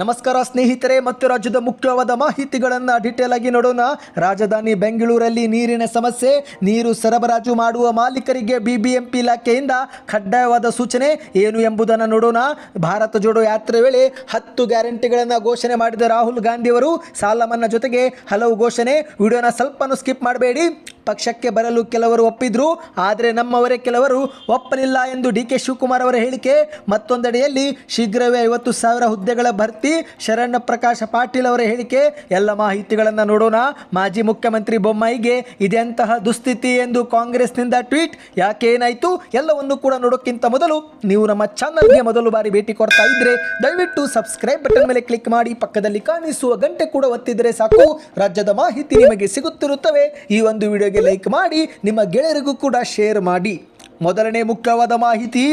ನಮಸ್ಕಾರ ಸ್ನೇಹಿತರೆ, ಮತ್ತು ರಾಜ್ಯದ ಮುಖ್ಯವಾದ ಮಾಹಿತಿಗಳನ್ನು ಡೀಟೇಲ್ ಆಗಿ ನೋಡೋಣ. ರಾಜಧಾನಿ ಬೆಂಗಳೂರಲ್ಲಿ ನೀರಿನ ಸಮಸ್ಯೆ, ನೀರು ಸರಬರಾಜು ಮಾಡುವ ಮಾಲೀಕರಿಗೆ ಬಿಬಿಎಂಪಿ ಇಲಾಖೆಯಿಂದ ಕಡ್ಡಾಯವಾದ ಸೂಚನೆ ಏನು ಎಂಬುದನ್ನು ನೋಡೋಣ. ಭಾರತ ಜೋಡೋ ಯಾತ್ರೆ ವೇಳೆ ಹತ್ತು ಗ್ಯಾರಂಟಿಗಳನ್ನು ಘೋಷಣೆ ಮಾಡಿದ ರಾಹುಲ್ ಗಾಂಧಿಯವರು ಸಾಲ ಮನ್ನಾ ಜೊತೆಗೆ ಹಲವು ಘೋಷಣೆ. ವಿಡಿಯೋನ ಸ್ವಲ್ಪನೂ ಸ್ಕಿಪ್ ಮಾಡಬೇಡಿ. ಪಕ್ಷಕ್ಕೆ ಬರಲು ಕೆಲವರು ಒಪ್ಪಿದ್ರು, ಆದರೆ ನಮ್ಮವರೇ ಕೆಲವರು ಒಪ್ಪಲಿಲ್ಲ ಎಂದು ಡಿ ಕೆ ಶಿವಕುಮಾರ್ ಅವರ ಹೇಳಿಕೆ. ಮತ್ತೊಂದೆಡೆಯಲ್ಲಿ ಶೀಘ್ರವೇ ಐವತ್ತು ಸಾವಿರ ಹುದ್ದೆಗಳ ಭರ್ತಿ, ಶರಣ್ಯ ಪ್ರಕಾಶ ಪಾಟೀಲ್ ಅವರ ಹೇಳಿಕೆ. ಎಲ್ಲ ಮಾಹಿತಿಗಳನ್ನು ನೋಡೋಣ. ಮಾಜಿ ಮುಖ್ಯಮಂತ್ರಿ ಬೊಮ್ಮಾಯಿಗೆ ಇದೆಂತಹ ದುಸ್ಥಿತಿ ಎಂದು ಕಾಂಗ್ರೆಸ್ನಿಂದ ಟ್ವೀಟ್? ಯಾಕೆ ಏನಾಯಿತು? ಎಲ್ಲವನ್ನು ಕೂಡ ನೋಡೋಕ್ಕಿಂತ ಮೊದಲು ನೀವು ನಮ್ಮ ಚಾನಲ್ಗೆ ಮೊದಲು ಬಾರಿ ಭೇಟಿ ಕೊಡ್ತಾ ಇದ್ರೆ ದಯವಿಟ್ಟು ಸಬ್ಸ್ಕ್ರೈಬ್ ಬಟನ್ ಮೇಲೆ ಕ್ಲಿಕ್ ಮಾಡಿ, ಪಕ್ಕದಲ್ಲಿ ಕಾಣಿಸುವ ಗಂಟೆ ಕೂಡ ಒತ್ತಿದರೆ ಸಾಕು. ರಾಜ್ಯದ ಮಾಹಿತಿ ನಿಮಗೆ ಸಿಗುತ್ತಿರುತ್ತವೆ. ಈ ಒಂದು ವಿಡಿಯೋಗೆ ಲೈಕ್ ಮಾಡಿ ನಿಮ್ಮ ಗೆಳೆಯರಿಗೂ ಕೂಡ ಶೇರ್ ಮಾಡಿ. ಮೊದಲನೇ ಮುಖ್ಯವಾದ ಮಾಹಿತಿ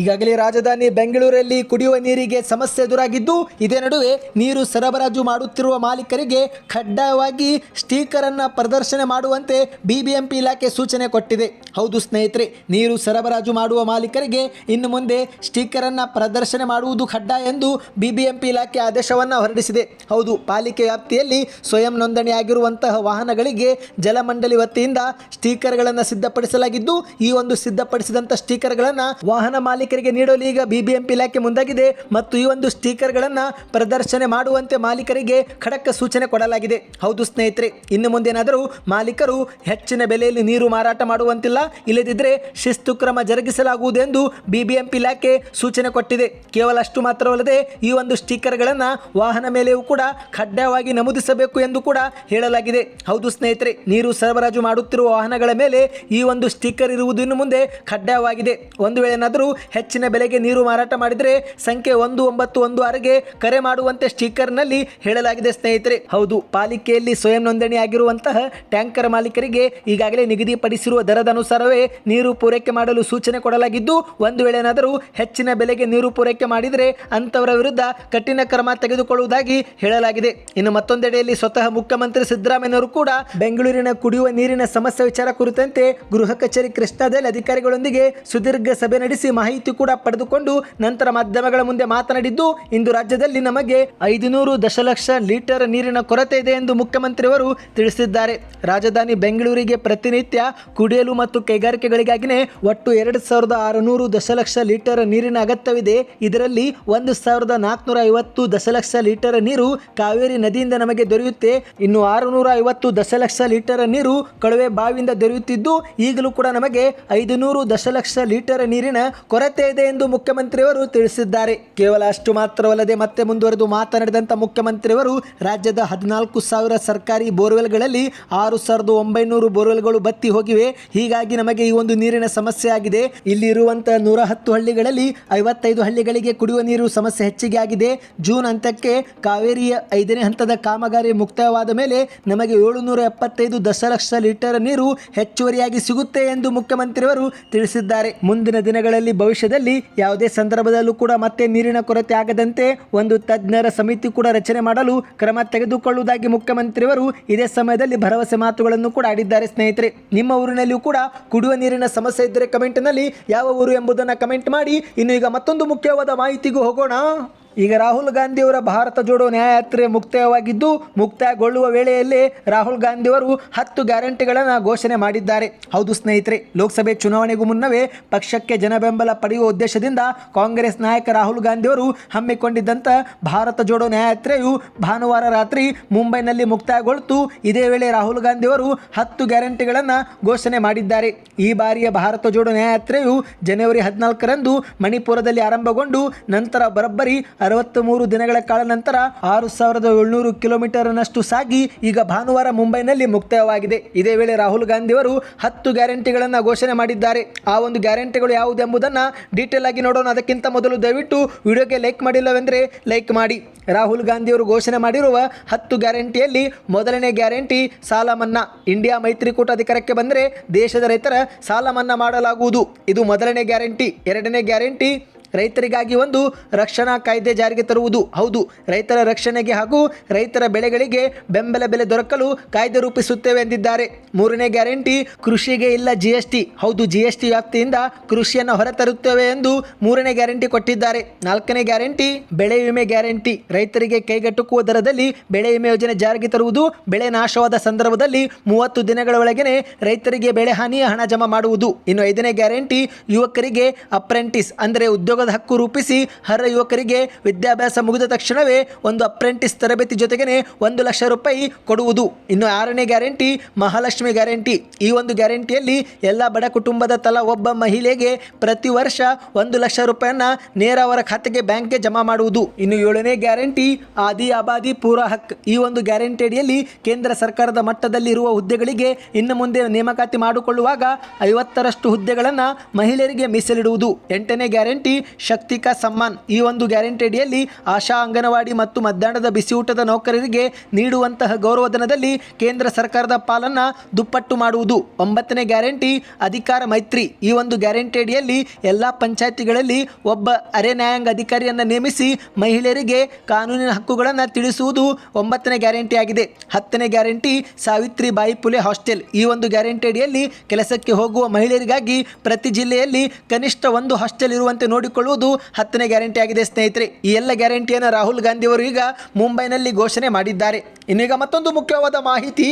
ಈಗಾಗಲೇ ರಾಜಧಾನಿ ಬೆಂಗಳೂರಲ್ಲಿ ಕುಡಿಯುವ ನೀರಿಗೆ ಸಮಸ್ಯೆ ಎದುರಾಗಿದ್ದು, ಇದೇ ನಡುವೆ ನೀರು ಸರಬರಾಜು ಮಾಡುತ್ತಿರುವ ಮಾಲೀಕರಿಗೆ ಕಡ್ಡಾಯವಾಗಿ ಸ್ಟೀಕರ್ ಅನ್ನು ಪ್ರದರ್ಶನ ಮಾಡುವಂತೆ ಬಿಬಿಎಂಪಿ ಇಲಾಖೆ ಸೂಚನೆ ಕೊಟ್ಟಿದೆ. ಹೌದು ಸ್ನೇಹಿತರೆ, ನೀರು ಸರಬರಾಜು ಮಾಡುವ ಮಾಲೀಕರಿಗೆ ಇನ್ನು ಮುಂದೆ ಸ್ಟೀಕರ್ ಅನ್ನ ಪ್ರದರ್ಶನ ಮಾಡುವುದು ಕಡ್ಡಾಯ ಎಂದು ಬಿಬಿಎಂಪಿ ಇಲಾಖೆ ಆದೇಶವನ್ನು ಹೊರಡಿಸಿದೆ. ಹೌದು, ಪಾಲಿಕೆ ವ್ಯಾಪ್ತಿಯಲ್ಲಿ ಸ್ವಯಂ ನೋಂದಣಿಯಾಗಿರುವಂತಹ ವಾಹನಗಳಿಗೆ ಜಲಮಂಡಳಿ ವತಿಯಿಂದ ಸ್ಟೀಕರ್ಗಳನ್ನು ಸಿದ್ಧಪಡಿಸಲಾಗಿದ್ದು, ಈ ಒಂದು ಸಿದ್ಧಪಡಿಸಿದಂತಹ ಸ್ಟೀಕರ್ಗಳನ್ನು ವಾಹನ ಮಾಲೀಕರಿಗೆ ನೀಡಲು ಈಗ ಬಿಬಿಎಂಪಿ ಇಲಾಖೆ ಮುಂದಾಗಿದೆ ಮತ್ತು ಈ ಒಂದು ಸ್ಟಿಕರ್ಗಳನ್ನು ಪ್ರದರ್ಶನೆ ಮಾಡುವಂತೆ ಮಾಲೀಕರಿಗೆ ಖಡಕ್ ಸೂಚನೆ ಕೊಡಲಾಗಿದೆ. ಹೌದು ಸ್ನೇಹಿತರೆ, ಇನ್ನು ಮುಂದೇನಾದರೂ ಮಾಲೀಕರು ಹೆಚ್ಚಿನ ಬೆಲೆಯಲ್ಲಿ ನೀರು ಮಾರಾಟ ಮಾಡುವಂತಿಲ್ಲ ಇಲ್ಲದಿದ್ದರೆ ಶಿಸ್ತು ಕ್ರಮ ಜರುಗಿಸಲಾಗುವುದು ಎಂದು ಬಿಬಿಎಂಪಿ ಇಲಾಖೆ ಸೂಚನೆ ಕೊಟ್ಟಿದೆ. ಕೇವಲ ಅಷ್ಟು ಮಾತ್ರವಲ್ಲದೆ ಈ ಒಂದು ಸ್ಟಿಕ್ಕರ್ಗಳನ್ನು ವಾಹನ ಮೇಲೆಯೂ ಕೂಡ ಕಡ್ಡಾಯವಾಗಿ ನಮೂದಿಸಬೇಕು ಎಂದು ಕೂಡ ಹೇಳಲಾಗಿದೆ. ಹೌದು ಸ್ನೇಹಿತರೆ, ನೀರು ಸರಬರಾಜು ಮಾಡುತ್ತಿರುವ ವಾಹನಗಳ ಮೇಲೆ ಈ ಒಂದು ಸ್ಟಿಕ್ಕರ್ ಇರುವುದು ಇನ್ನು ಮುಂದೆ ಕಡ್ಡಾಯವಾಗಿದೆ. ಒಂದು ವೇಳೆ ಏನಾದರೂ ಹೆಚ್ಚಿನ ಬೆಲೆಗೆ ನೀರು ಮಾರಾಟ ಮಾಡಿದರೆ ಸಂಖ್ಯೆ ಒಂದು, ಒಂಬತ್ತು, ಒಂದು ಆರಿಗೆ ಕರೆ ಮಾಡುವಂತೆ ಸ್ಟಿಕ್ಕರ್ನಲ್ಲಿ ಹೇಳಲಾಗಿದೆ ಸ್ನೇಹಿತರೆ. ಹೌದು, ಪಾಲಿಕೆಯಲ್ಲಿ ಸ್ವಯಂ ನೋಂದಣಿ ಆಗಿರುವಂತಹ ಟ್ಯಾಂಕರ್ ಮಾಲೀಕರಿಗೆ ಈಗಾಗಲೇ ನಿಗದಿಪಡಿಸಿರುವ ದರದ ಅನುಸಾರವೇ ನೀರು ಪೂರೈಕೆ ಮಾಡಲು ಸೂಚನೆ ಕೊಡಲಾಗಿದ್ದು, ಒಂದು ವೇಳೆ ಏನಾದರೂ ಹೆಚ್ಚಿನ ಬೆಲೆಗೆ ನೀರು ಪೂರೈಕೆ ಮಾಡಿದರೆ ಅಂತವರ ವಿರುದ್ಧ ಕಠಿಣ ಕ್ರಮ ತೆಗೆದುಕೊಳ್ಳುವುದಾಗಿ ಹೇಳಲಾಗಿದೆ. ಇನ್ನು ಮತ್ತೊಂದೆಡೆಯಲ್ಲಿ ಸ್ವತಃ ಮುಖ್ಯಮಂತ್ರಿ ಸಿದ್ದರಾಮಯ್ಯನವರು ಕೂಡ ಬೆಂಗಳೂರಿನ ಕುಡಿಯುವ ನೀರಿನ ಸಮಸ್ಯೆ ವಿಚಾರ ಕುರಿತಂತೆ ಗೃಹ ಕಚೇರಿ ಕೃಷ್ಣಾದಲ್ಲಿ ಅಧಿಕಾರಿಗಳೊಂದಿಗೆ ಸುದೀರ್ಘ ಸಭೆ ನಡೆಸಿ ಮಾಹಿತಿ ಕೂಡ ಪಡೆದುಕೊಂಡು ನಂತರ ಮಾಧ್ಯಮಗಳ ಮುಂದೆ ಮಾತನಾಡಿದ್ದು, ಇಂದು ರಾಜ್ಯದಲ್ಲಿ ನಮಗೆ ಐದುನೂರು ದಶಲಕ್ಷ ಲೀಟರ್ ನೀರಿನ ಕೊರತೆ ಇದೆ ಎಂದು ಮುಖ್ಯಮಂತ್ರಿಯವರು ತಿಳಿಸಿದ್ದಾರೆ. ರಾಜಧಾನಿ ಬೆಂಗಳೂರಿಗೆ ಪ್ರತಿನಿತ್ಯ ಕುಡಿಯಲು ಮತ್ತು ಕೈಗಾರಿಕೆಗಳಿಗಾಗಿನೇ ಒಟ್ಟು ಎರಡು ಸಾವಿರದ ಆರುನೂರು ದಶಲಕ್ಷ ಲೀಟರ್ ನೀರಿನ ಅಗತ್ಯವಿದೆ. ಇದರಲ್ಲಿ ಒಂದು ಸಾವಿರದ ನಾಲ್ಕುನೂರ ಐವತ್ತು ದಶಲಕ್ಷ ಲೀಟರ್ ನೀರು ಕಾವೇರಿ ನದಿಯಿಂದ ನಮಗೆ ದೊರೆಯುತ್ತೆ. ಇನ್ನು ಆರುನೂರ ಐವತ್ತು ದಶಲಕ್ಷ ಲೀಟರ್ ನೀರು ಕೊಳವೆ ಬಾವಿಯಿಂದ ದೊರೆಯುತ್ತಿದ್ದು, ಈಗಲೂ ಕೂಡ ನಮಗೆ ಐದುನೂರು ದಶಲಕ್ಷ ಲೀಟರ್ ನೀರಿನ ಕೊರತೆ ಇದೆ ಎಂದು ಮುಖ್ಯಮಂತ್ರಿಯವರು ತಿಳಿಸಿದ್ದಾರೆ. ಕೇವಲ ಅಷ್ಟು ಮಾತ್ರವಲ್ಲದೆ ಮತ್ತೆ ಮುಂದುವರೆದು ಮಾತನಾಡಿದಂಥ ಮುಖ್ಯಮಂತ್ರಿಯವರು ರಾಜ್ಯದ ಹದಿನಾಲ್ಕು ಸಾವಿರ ಸರ್ಕಾರಿ ಬೋರ್ವೆಲ್ಗಳಲ್ಲಿ ಆರು ಸಾವಿರದ ಒಂಬೈನೂರು ಬೋರ್ವೆಲ್ಗಳು ಬತ್ತಿ ಹೋಗಿವೆ. ಹೀಗಾಗಿ ನಮಗೆ ಈ ಒಂದು ನೀರಿನ ಸಮಸ್ಯೆ ಆಗಿದೆ. ಇಲ್ಲಿ ಇರುವಂತಹ ನೂರ ಹತ್ತು ಹಳ್ಳಿಗಳಲ್ಲಿ ಐವತ್ತೈದು ಹಳ್ಳಿಗಳಿಗೆ ಕುಡಿಯುವ ನೀರು ಸಮಸ್ಯೆ ಹೆಚ್ಚಿಗೆ ಆಗಿದೆ. ಜೂನ್ ಹಂತಕ್ಕೆ ಕಾವೇರಿಯ ಐದನೇ ಹಂತದ ಕಾಮಗಾರಿ ಮುಕ್ತಾಯವಾದ ಮೇಲೆ ನಮಗೆ ಏಳುನೂರ ಎಪ್ಪತ್ತೈದು ದಶಲಕ್ಷ ಲೀಟರ್ ನೀರು ಹೆಚ್ಚುವರಿಯಾಗಿ ಸಿಗುತ್ತೆ ಎಂದು ಮುಖ್ಯಮಂತ್ರಿಯವರು ತಿಳಿಸಿದ್ದಾರೆ. ಮುಂದಿನ ದಿನಗಳಲ್ಲಿ ಭವಿಷ್ಯದಲ್ಲಿ ಯಾವುದೇ ಸಂದರ್ಭದಲ್ಲೂ ಕೂಡ ಮತ್ತೆ ನೀರಿನ ಕೊರತೆ ಆಗದಂತೆ ಒಂದು ತಜ್ಞರ ಸಮಿತಿ ಕೂಡ ರಚನೆ ಮಾಡಲು ಕ್ರಮ ತೆಗೆದುಕೊಳ್ಳುವುದಾಗಿ ಮುಖ್ಯಮಂತ್ರಿಯವರು ಇದೇ ಸಮಯದಲ್ಲಿ ಭರವಸೆ ಮಾತುಗಳನ್ನು ಕೂಡ ಆಡಿದ್ದಾರೆ ಸ್ನೇಹಿತರೆ. ನಿಮ್ಮ ಊರಿನಲ್ಲಿಯೂ ಕೂಡ ಕುಡಿಯುವ ನೀರಿನ ಸಮಸ್ಯೆ ಇದ್ದರೆ ಕಮೆಂಟ್ನಲ್ಲಿ ಯಾವ ಊರು ಎಂಬುದನ್ನು ಕಮೆಂಟ್ ಮಾಡಿ. ಇನ್ನು ಈಗ ಮತ್ತೊಂದು ಮುಖ್ಯವಾದ ಮಾಹಿತಿಗೂ ಹೋಗೋಣ. ಈಗ ರಾಹುಲ್ ಗಾಂಧಿಯವರ ಭಾರತ ಜೋಡೋ ನ್ಯಾಯಯಾತ್ರೆ ಮುಕ್ತಾಯವಾಗಿದ್ದು, ಮುಕ್ತಾಯಗೊಳ್ಳುವ ವೇಳೆಯಲ್ಲಿ ರಾಹುಲ್ ಗಾಂಧಿಯವರು ಹತ್ತು ಗ್ಯಾರಂಟಿಗಳನ್ನು ಘೋಷಣೆ ಮಾಡಿದ್ದಾರೆ. ಹೌದು ಸ್ನೇಹಿತರೆ, ಲೋಕಸಭೆ ಚುನಾವಣೆಗೂ ಮುನ್ನವೇ ಪಕ್ಷಕ್ಕೆ ಜನಬೆಂಬಲ ಪಡೆಯುವ ಉದ್ದೇಶದಿಂದ ಕಾಂಗ್ರೆಸ್ ನಾಯಕ ರಾಹುಲ್ ಗಾಂಧಿಯವರು ಹಮ್ಮಿಕೊಂಡಿದ್ದಂಥ ಭಾರತ ಜೋಡೋ ನ್ಯಾಯಾತ್ರೆಯು ಭಾನುವಾರ ರಾತ್ರಿ ಮುಂಬೈನಲ್ಲಿ ಮುಕ್ತಾಯಗೊಳ್ತು. ಇದೇ ವೇಳೆ ರಾಹುಲ್ ಗಾಂಧಿಯವರು ಹತ್ತು ಗ್ಯಾರಂಟಿಗಳನ್ನು ಘೋಷಣೆ ಮಾಡಿದ್ದಾರೆ. ಈ ಬಾರಿಯ ಭಾರತ ಜೋಡೋ ನ್ಯಾಯಾತ್ರೆಯು ಜನವರಿ ಹದಿನಾಲ್ಕರಂದು ಮಣಿಪುರದಲ್ಲಿ ಆರಂಭಗೊಂಡು, ನಂತರ ಬರೋಬ್ಬರಿ ಅರವತ್ತ ಮೂರು ದಿನಗಳ ಕಾಲ ನಂತರ ಆರು ಸಾವಿರದ ಏಳ್ನೂರು ಕಿಲೋಮೀಟರ್ನಷ್ಟು ಸಾಗಿ ಈಗ ಭಾನುವಾರ ಮುಂಬೈನಲ್ಲಿ ಮುಕ್ತಾಯವಾಗಿದೆ. ಇದೇ ವೇಳೆ ರಾಹುಲ್ ಗಾಂಧಿಯವರು ಹತ್ತು ಗ್ಯಾರಂಟಿಗಳನ್ನು ಘೋಷಣೆ ಮಾಡಿದ್ದಾರೆ. ಆ ಒಂದು ಗ್ಯಾರಂಟಿಗಳು ಯಾವುದೆಂಬುದನ್ನು ಡೀಟೇಲ್ ಆಗಿ ನೋಡೋಣ. ಅದಕ್ಕಿಂತ ಮೊದಲು ದಯವಿಟ್ಟು ವಿಡಿಯೋಗೆ ಲೈಕ್ ಮಾಡಿಲ್ಲವೆಂದರೆ ಲೈಕ್ ಮಾಡಿ. ರಾಹುಲ್ ಗಾಂಧಿಯವರು ಘೋಷಣೆ ಮಾಡಿರುವ ಹತ್ತು ಗ್ಯಾರಂಟಿಯಲ್ಲಿ ಮೊದಲನೇ ಗ್ಯಾರಂಟಿ ಸಾಲ ಮನ್ನಾ. ಇಂಡಿಯಾ ಮೈತ್ರಿಕೂಟ ಅಧಿಕಾರಕ್ಕೆ ಬಂದರೆ ದೇಶದ ರೈತರ ಸಾಲ ಮನ್ನಾ ಮಾಡಲಾಗುವುದು. ಇದು ಮೊದಲನೇ ಗ್ಯಾರಂಟಿ. ಎರಡನೇ ಗ್ಯಾರಂಟಿ ರೈತರಿಗಾಗಿ ಒಂದು ರಕ್ಷಣಾ ಕಾಯ್ದೆ ಜಾರಿಗೆ ತರುವುದು. ಹೌದು, ರೈತರ ರಕ್ಷಣೆಗೆ ಹಾಗೂ ರೈತರ ಬೆಳೆಗಳಿಗೆ ಬೆಂಬಲ ಬೆಲೆ ದೊರಕಲು ಕಾಯ್ದೆ ರೂಪಿಸುತ್ತೇವೆ ಎಂದಿದ್ದಾರೆ. ಮೂರನೇ ಗ್ಯಾರಂಟಿ, ಕೃಷಿಗೆ ಇಲ್ಲ ಜಿಎಸ್ಟಿ ಹೌದು ಜಿಎಸ್ಟಿ ವ್ಯಾಪ್ತಿಯಿಂದ ಕೃಷಿಯನ್ನು ಹೊರತರುತ್ತೇವೆ ಎಂದು ಮೂರನೇ ಗ್ಯಾರಂಟಿ ಕೊಟ್ಟಿದ್ದಾರೆ. ನಾಲ್ಕನೇ ಗ್ಯಾರಂಟಿ, ಬೆಳೆ ವಿಮೆ ಗ್ಯಾರಂಟಿ. ರೈತರಿಗೆ ಕೈಗೆಟುಕುವ ದರದಲ್ಲಿ ಬೆಳೆ ವಿಮೆ ಯೋಜನೆ ಜಾರಿಗೆ ತರುವುದು, ಬೆಳೆ ನಾಶವಾದ ಸಂದರ್ಭದಲ್ಲಿ ಮೂವತ್ತು ದಿನಗಳ ರೈತರಿಗೆ ಬೆಳೆ ಹಾನಿಯ ಹಣ ಜಮಾ ಮಾಡುವುದು. ಇನ್ನು ಐದನೇ ಗ್ಯಾರಂಟಿ, ಯುವಕರಿಗೆ ಅಪ್ರೆಂಟಿಸ್, ಅಂದರೆ ಉದ್ಯೋಗದ ಹಕ್ಕು ರೂಪಿಸಿ ಅರ್ಹ ಯುವಕರಿಗೆ ವಿದ್ಯಾಭ್ಯಾಸ ಮುಗಿದ ತಕ್ಷಣವೇ ಒಂದು ಅಪ್ರೆಂಟಿಸ್ ತರಬೇತಿ ಜೊತೆಗೇ ಒಂದು ಲಕ್ಷ ರೂಪಾಯಿ ಕೊಡುವುದು. ಇನ್ನು ಆರನೇ ಗ್ಯಾರಂಟಿ, ಮಹಾಲಕ್ಷ್ಮಿ ಗ್ಯಾರಂಟಿ. ಈ ಒಂದು ಗ್ಯಾರಂಟಿಯಲ್ಲಿ ಎಲ್ಲ ಬಡ ಕುಟುಂಬದ ತಲಾ ಒಬ್ಬ ಮಹಿಳೆಗೆ ಪ್ರತಿ ವರ್ಷ ಒಂದು ಲಕ್ಷ ರೂಪಾಯಿಯನ್ನು ನೇರ ಅವರ ಖಾತೆಗೆ ಬ್ಯಾಂಕ್ಗೆ ಜಮಾ ಮಾಡುವುದು. ಇನ್ನು ಏಳನೇ ಗ್ಯಾರಂಟಿ, ಆದಿ ಆಬಾದಿ ಪೂರ ಹಕ್. ಈ ಒಂದು ಗ್ಯಾರಂಟಿ ಅಡಿಯಲ್ಲಿ ಕೇಂದ್ರ ಸರ್ಕಾರದ ಮಟ್ಟದಲ್ಲಿ ಇರುವ ಹುದ್ದೆಗಳಿಗೆ ಇನ್ನು ಮುಂದೆ ನೇಮಕಾತಿ ಮಾಡಿಕೊಳ್ಳುವಾಗ ಐವತ್ತರಷ್ಟು ಹುದ್ದೆಗಳನ್ನು ಮಹಿಳೆಯರಿಗೆ ಮೀಸಲಿಡುವುದು. ಎಂಟನೇ ಗ್ಯಾರಂಟಿ ಶಕ್ತಿ ಕಾ ಸಮ್ಮಾನ್. ಈ ಒಂದು ಗ್ಯಾರಂಟಿ ಅಡಿಯಲ್ಲಿ ಆಶಾ ಅಂಗನವಾಡಿ ಮತ್ತು ಮಧ್ಯಾಹ್ನದ ಬಿಸಿಯೂಟದ ನೌಕರರಿಗೆ ನೀಡುವಂತಹ ಗೌರವಧನದಲ್ಲಿ ಕೇಂದ್ರ ಸರ್ಕಾರದ ಪಾಲನ್ನ ದುಪ್ಪಟ್ಟು ಮಾಡುವುದು. ಒಂಬತ್ತನೇ ಗ್ಯಾರಂಟಿ, ಅಧಿಕಾರ ಮೈತ್ರಿ. ಈ ಒಂದು ಗ್ಯಾರಂಟಿ ಅಡಿಯಲ್ಲಿ ಎಲ್ಲ ಪಂಚಾಯತಿಗಳಲ್ಲಿ ಒಬ್ಬ ಅರೆ ನ್ಯಾಯಾಂಗ ಅಧಿಕಾರಿಯನ್ನು ನೇಮಿಸಿ ಮಹಿಳೆಯರಿಗೆ ಕಾನೂನಿನ ಹಕ್ಕುಗಳನ್ನು ತಿಳಿಸುವುದು ಒಂಬತ್ತನೇ ಗ್ಯಾರಂಟಿ ಆಗಿದೆ. ಹತ್ತನೇ ಗ್ಯಾರಂಟಿ ಸಾವಿತ್ರಿ ಬಾಯಿ ಪುಲೆ ಹಾಸ್ಟೆಲ್. ಈ ಒಂದು ಗ್ಯಾರಂಟಿ ಅಡಿಯಲ್ಲಿ ಕೆಲಸಕ್ಕೆ ಹೋಗುವ ಮಹಿಳೆಯರಿಗಾಗಿ ಪ್ರತಿ ಜಿಲ್ಲೆಯಲ್ಲಿ ಕನಿಷ್ಠ ಒಂದು ಹಾಸ್ಟೆಲ್ ಇರುವಂತೆ ನೋಡಿಕೊಳ್ಳುವುದು ಹತ್ತನೇ ಗ್ಯಾರಂಟಿ ಆಗಿದೆ, ಸ್ನೇಹಿತರೆ. ಈ ಎಲ್ಲ ಗ್ಯಾರಂಟಿಯನ್ನು ರಾಹುಲ್ ಗಾಂಧಿ ಅವರು ಈಗ ಮುಂಬೈನಲ್ಲಿ ಘೋಷಣೆ ಮಾಡಿದ್ದಾರೆ. ಇನ್ನೀಗ ಮತ್ತೊಂದು ಮುಖ್ಯವಾದ ಮಾಹಿತಿ.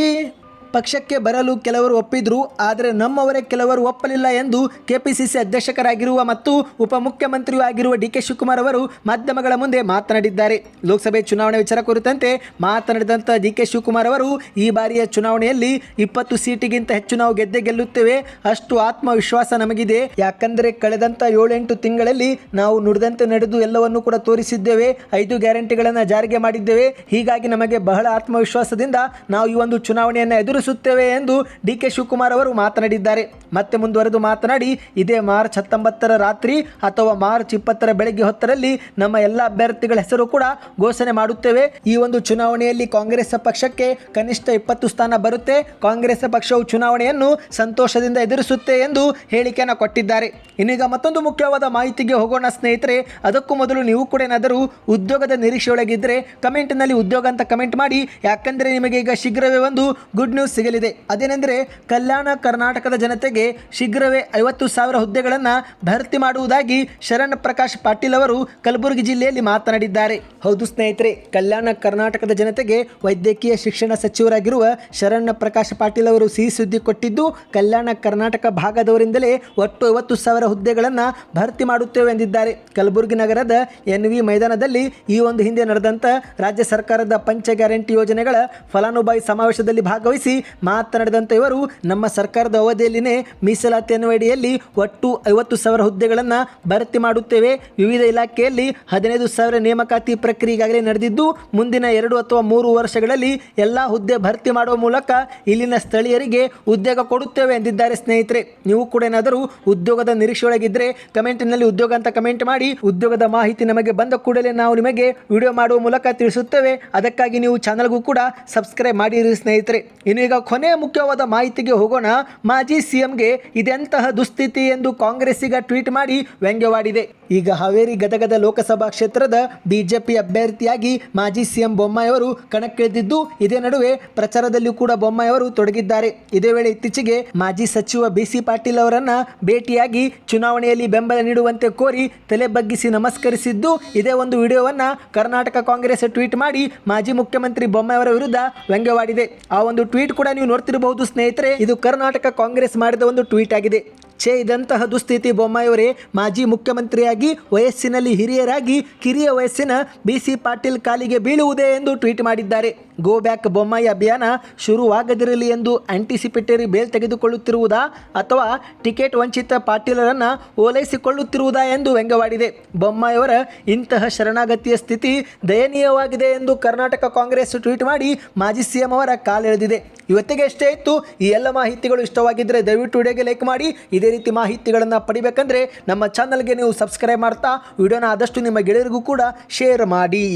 ಪಕ್ಷಕ್ಕೆ ಬರಲು ಕೆಲವರು ಒಪ್ಪಿದ್ರು, ಆದರೆ ನಮ್ಮವರೇ ಕೆಲವರು ಒಪ್ಪಲಿಲ್ಲ ಎಂದು ಕೆಪಿಸಿಸಿ ಅಧ್ಯಕ್ಷರಾಗಿರುವ ಮತ್ತು ಉಪಮುಖ್ಯಮಂತ್ರಿಯೂ ಆಗಿರುವ ಡಿ ಕೆ ಶಿವಕುಮಾರ್ ಅವರು ಮಾಧ್ಯಮಗಳ ಮುಂದೆ ಮಾತನಾಡಿದ್ದಾರೆ. ಲೋಕಸಭೆ ಚುನಾವಣೆ ವಿಚಾರ ಕುರಿತಂತೆ ಮಾತನಾಡಿದಂಥ ಡಿ ಕೆ ಶಿವಕುಮಾರ್ ಅವರು, ಈ ಬಾರಿಯ ಚುನಾವಣೆಯಲ್ಲಿ ಇಪ್ಪತ್ತು ಸೀಟಿಗಿಂತ ಹೆಚ್ಚು ನಾವು ಗೆದ್ದೆ ಗೆಲ್ಲುತ್ತೇವೆ, ಅಷ್ಟು ಆತ್ಮವಿಶ್ವಾಸ ನಮಗಿದೆ. ಯಾಕಂದರೆ ಕಳೆದಂಥ ಏಳೆಂಟು ತಿಂಗಳಲ್ಲಿ ನಾವು ನುಡಿದಂತೆ ನಡೆದು ಎಲ್ಲವನ್ನು ಕೂಡ ತೋರಿಸಿದ್ದೇವೆ, ಐದು ಗ್ಯಾರಂಟಿಗಳನ್ನು ಜಾರಿಗೆ ಮಾಡಿದ್ದೇವೆ. ಹೀಗಾಗಿ ನಮಗೆ ಬಹಳ ಆತ್ಮವಿಶ್ವಾಸದಿಂದ ನಾವು ಈ ಒಂದು ಚುನಾವಣೆಯನ್ನು ಎದುರಿಸುತ್ತೇವೆ ಎಂದು ಡಿ ಕೆ ಶಿವಕುಮಾರ್ ಅವರು ಮಾತನಾಡಿದ್ದಾರೆ. ಮತ್ತೆ ಮುಂದುವರೆದು ಮಾತನಾಡಿ, ಇದೇ ಮಾರ್ಚ್ ಹತ್ತೊಂಬತ್ತರ ರಾತ್ರಿ ಅಥವಾ ಮಾರ್ಚ್ ಇಪ್ಪತ್ತರ ಬೆಳಗ್ಗೆ ಹೊತ್ತರಲ್ಲಿ ನಮ್ಮ ಎಲ್ಲ ಅಭ್ಯರ್ಥಿಗಳ ಹೆಸರು ಕೂಡ ಘೋಷಣೆ ಮಾಡುತ್ತೇವೆ. ಈ ಒಂದು ಚುನಾವಣೆಯಲ್ಲಿ ಕಾಂಗ್ರೆಸ್ ಪಕ್ಷಕ್ಕೆ ಕನಿಷ್ಠ ಇಪ್ಪತ್ತು ಸ್ಥಾನ ಬರುತ್ತೆ. ಕಾಂಗ್ರೆಸ್ ಪಕ್ಷವು ಚುನಾವಣೆಯನ್ನು ಸಂತೋಷದಿಂದ ಎದುರಿಸುತ್ತೆ ಎಂದು ಹೇಳಿಕೆಯನ್ನು ಕೊಟ್ಟಿದ್ದಾರೆ. ಇನ್ನೀಗ ಮತ್ತೊಂದು ಮುಖ್ಯವಾದ ಮಾಹಿತಿಗೆ ಹೋಗೋಣ ಸ್ನೇಹಿತರೆ, ಅದಕ್ಕೂ ಮೊದಲು ನೀವು ಕೂಡ ಏನಾದರೂ ಉದ್ಯೋಗದ ನಿರೀಕ್ಷೆಯೊಳಗಿದ್ದರೆ ಕಮೆಂಟ್ನಲ್ಲಿ ಉದ್ಯೋಗ ಅಂತ ಕಮೆಂಟ್ ಮಾಡಿ. ಯಾಕಂದರೆ ನಿಮಗೆ ಈಗ ಶೀಘ್ರವೇ ಒಂದು ಗುಡ್ ನ್ಯೂಸ್ ಸಿಗಲಿದೆ. ಅದೇನೆಂದರೆ, ಕಲ್ಯಾಣ ಕರ್ನಾಟಕದ ಜನತೆಗೆ ಶೀಘ್ರವೇ ಐವತ್ತು ಸಾವಿರ ಹುದ್ದೆಗಳನ್ನು ಭರ್ತಿ ಮಾಡುವುದಾಗಿ ಶರಣ್ ಪ್ರಕಾಶ್ ಪಾಟೀಲ್ ಅವರು ಕಲಬುರಗಿ ಜಿಲ್ಲೆಯಲ್ಲಿ ಮಾತನಾಡಿದ್ದಾರೆ. ಹೌದು ಸ್ನೇಹಿತರೆ, ಕಲ್ಯಾಣ ಕರ್ನಾಟಕದ ಜನತೆಗೆ ವೈದ್ಯಕೀಯ ಶಿಕ್ಷಣ ಸಚಿವರಾಗಿರುವ ಶರಣ್ ಪ್ರಕಾಶ್ ಪಾಟೀಲ್ ಅವರು ಸಿಹಿ ಸುದ್ದಿ ಕೊಟ್ಟಿದ್ದು, ಕಲ್ಯಾಣ ಕರ್ನಾಟಕ ಭಾಗದವರಿಂದಲೇ ಒಟ್ಟು ಐವತ್ತು ಸಾವಿರ ಹುದ್ದೆಗಳನ್ನು ಭರ್ತಿ ಮಾಡುತ್ತೇವೆ ಎಂದಿದ್ದಾರೆ. ಕಲಬುರಗಿ ನಗರದ ಎನ್ ವಿ ಮೈದಾನದಲ್ಲಿ ಈ ಒಂದು ಹಿಂದೆ ನಡೆದಂಥ ರಾಜ್ಯ ಸರ್ಕಾರದ ಪಂಚ ಗ್ಯಾರಂಟಿ ಯೋಜನೆಗಳ ಫಲಾನುಭವಿ ಸಮಾವೇಶದಲ್ಲಿ ಭಾಗವಹಿಸಿ ಮಾತನಾಡಿದಂಥ ಇವರು, ನಮ್ಮ ಸರ್ಕಾರದ ಅವಧಿಯಲ್ಲಿನೇ ಮೀಸಲಾತಿ ಅನ್ವಯಡಿಯಲ್ಲಿ ಒಟ್ಟು ಐವತ್ತು ಸಾವಿರ ಹುದ್ದೆಗಳನ್ನು ಭರ್ತಿ ಮಾಡುತ್ತೇವೆ. ವಿವಿಧ ಇಲಾಖೆಯಲ್ಲಿ ಹದಿನೈದು ಸಾವಿರ ನೇಮಕಾತಿ ಪ್ರಕ್ರಿಯೆ ಈಗಾಗಲೇ ನಡೆದಿದ್ದು, ಮುಂದಿನ ಎರಡು ಅಥವಾ ಮೂರು ವರ್ಷಗಳಲ್ಲಿ ಎಲ್ಲ ಹುದ್ದೆ ಭರ್ತಿ ಮಾಡುವ ಮೂಲಕ ಇಲ್ಲಿನ ಸ್ಥಳೀಯರಿಗೆ ಉದ್ಯೋಗ ಕೊಡುತ್ತೇವೆ ಎಂದಿದ್ದಾರೆ ಸ್ನೇಹಿತರೆ. ನೀವು ಕೂಡ ಏನಾದರೂ ಉದ್ಯೋಗದ ನಿರೀಕ್ಷೆಯೊಳಗಿದ್ದರೆ ಕಮೆಂಟಿನಲ್ಲಿ ಉದ್ಯೋಗ ಅಂತ ಕಮೆಂಟ್ ಮಾಡಿ, ಉದ್ಯೋಗದ ಮಾಹಿತಿ ನಮಗೆ ಬಂದ ಕೂಡಲೇ ನಾವು ನಿಮಗೆ ವಿಡಿಯೋ ಮಾಡುವ ಮೂಲಕ ತಿಳಿಸುತ್ತೇವೆ. ಅದಕ್ಕಾಗಿ ನೀವು ಚಾನಲ್ಗೂ ಕೂಡ ಸಬ್ಸ್ಕ್ರೈಬ್ ಮಾಡಿರಿ ಸ್ನೇಹಿತರೆ. ಇನ್ನು ಈಗ ಕೊನೆಯ ಮುಖ್ಯವಾದ ಮಾಹಿತಿಗೆ ಹೋಗೋಣ. ಮಾಜಿ ಸಿಎಂಗೆ ಇದೆಂತಹ ದುಸ್ಥಿತಿ ಎಂದು ಕಾಂಗ್ರೆಸ್ಸಿಗ ಟ್ವೀಟ್ ಮಾಡಿ ವ್ಯಂಗ್ಯವಾಡಿದೆ. ಈಗ ಹಾವೇರಿ ಗದಗದ ಲೋಕಸಭಾ ಕ್ಷೇತ್ರದ ಬಿಜೆಪಿ ಅಭ್ಯರ್ಥಿಯಾಗಿ ಮಾಜಿ ಸಿಎಂ ಬೊಮ್ಮಾಯಿಯವರು ಕಣಕ್ಕಿಳಿದಿದ್ದು, ಇದೇ ನಡುವೆ ಪ್ರಚಾರದಲ್ಲಿಯೂ ಕೂಡ ಬೊಮ್ಮಾಯಿಯವರು ತೊಡಗಿದ್ದಾರೆ. ಇದೇ ವೇಳೆ ಇತ್ತೀಚೆಗೆ ಮಾಜಿ ಸಚಿವ ಬಿಸಿ ಪಾಟೀಲ್ ಅವರನ್ನ ಭೇಟಿಯಾಗಿ ಚುನಾವಣೆಯಲ್ಲಿ ಬೆಂಬಲ ನೀಡುವಂತೆ ಕೋರಿ ತಲೆ ಬಗ್ಗಿಸಿ ನಮಸ್ಕರಿಸಿದ್ದು, ಇದೇ ಒಂದು ವಿಡಿಯೋವನ್ನ ಕರ್ನಾಟಕ ಕಾಂಗ್ರೆಸ್ ಟ್ವೀಟ್ ಮಾಡಿ ಮಾಜಿ ಮುಖ್ಯಮಂತ್ರಿ ಬೊಮ್ಮಾಯಿಯವರ ವಿರುದ್ಧ ವ್ಯಂಗ್ಯವಾಡಿದೆ. ಆ ಒಂದು ಟ್ವೀಟ್ ಕೂಡ ನೀವು ನೋಡ್ತಿರಬಹುದು ಸ್ನೇಹಿತರೆ. ಇದು ಕರ್ನಾಟಕ ಕಾಂಗ್ರೆಸ್ ಮಾಡಿದ ಒಂದು ಟ್ವೀಟ್ ಆಗಿದೆ. ಛೇ ಇದಂತಹ ದುಸ್ಥಿತಿ ಬೊಮ್ಮಾಯಿಯವರೇ. ಮಾಜಿ ಮುಖ್ಯಮಂತ್ರಿಯಾಗಿ ವಯಸ್ಸಿನಲ್ಲಿ ಹಿರಿಯರಾಗಿ ಕಿರಿಯ ವಯಸ್ಸಿನ ಬಿ ಸಿ ಪಾಟೀಲ್ ಕಾಲಿಗೆ ಬೀಳುವುದೇ ಎಂದು ಟ್ವೀಟ್ ಮಾಡಿದ್ದಾರೆ. ಗೋ ಬ್ಯಾಕ್ ಬೊಮ್ಮಾಯಿ ಅಭಿಯಾನ ಶುರುವಾಗದಿರಲಿ ಎಂದು ಆಂಟಿಸಿಪೇಟರಿ ಬೇಲ್ ತೆಗೆದುಕೊಳ್ಳುತ್ತಿರುವುದಾ ಅಥವಾ ಟಿಕೆಟ್ ವಂಚಿತ ಪಾಟೀಲರನ್ನು ಓಲೈಸಿಕೊಳ್ಳುತ್ತಿರುವುದಾ ಎಂದು ವ್ಯಂಗ್ಯವಾಡಿದೆ. ಬೊಮ್ಮಾಯಿಯವರ ಇಂತಹ ಶರಣಾಗತಿಯ ಸ್ಥಿತಿ ದಯನೀಯವಾಗಿದೆ ಎಂದು ಕರ್ನಾಟಕ ಕಾಂಗ್ರೆಸ್ ಟ್ವೀಟ್ ಮಾಡಿ ಮಾಜಿ ಸಿಎಂ ಅವರ ಕಾಲೆಳೆದಿದೆ. ಇವತ್ತಿಗೆ ಎಷ್ಟೇ ಇತ್ತು. ಈ ಎಲ್ಲ ಮಾಹಿತಿಗಳು ಇಷ್ಟವಾಗಿದ್ದರೆ ದಯವಿಟ್ಟು ವಿಡಿಯೋಗೆ ಲೈಕ್ ಮಾಡಿ. ಇದೇ ರೀತಿ ಮಾಹಿತಿಗಳನ್ನು ಪಡಿಬೇಕಂದ್ರೆ ನಮ್ಮ ಚಾನಲ್ಗೆ ನೀವು ಸಬ್ಸ್ಕ್ರೈಬ್ ಮಾಡ್ತಾ ವಿಡಿಯೋನ ಆದಷ್ಟು ನಿಮ್ಮ ಗೆಳೆಯರಿಗೂ ಕೂಡ ಶೇರ್ ಮಾಡಿ.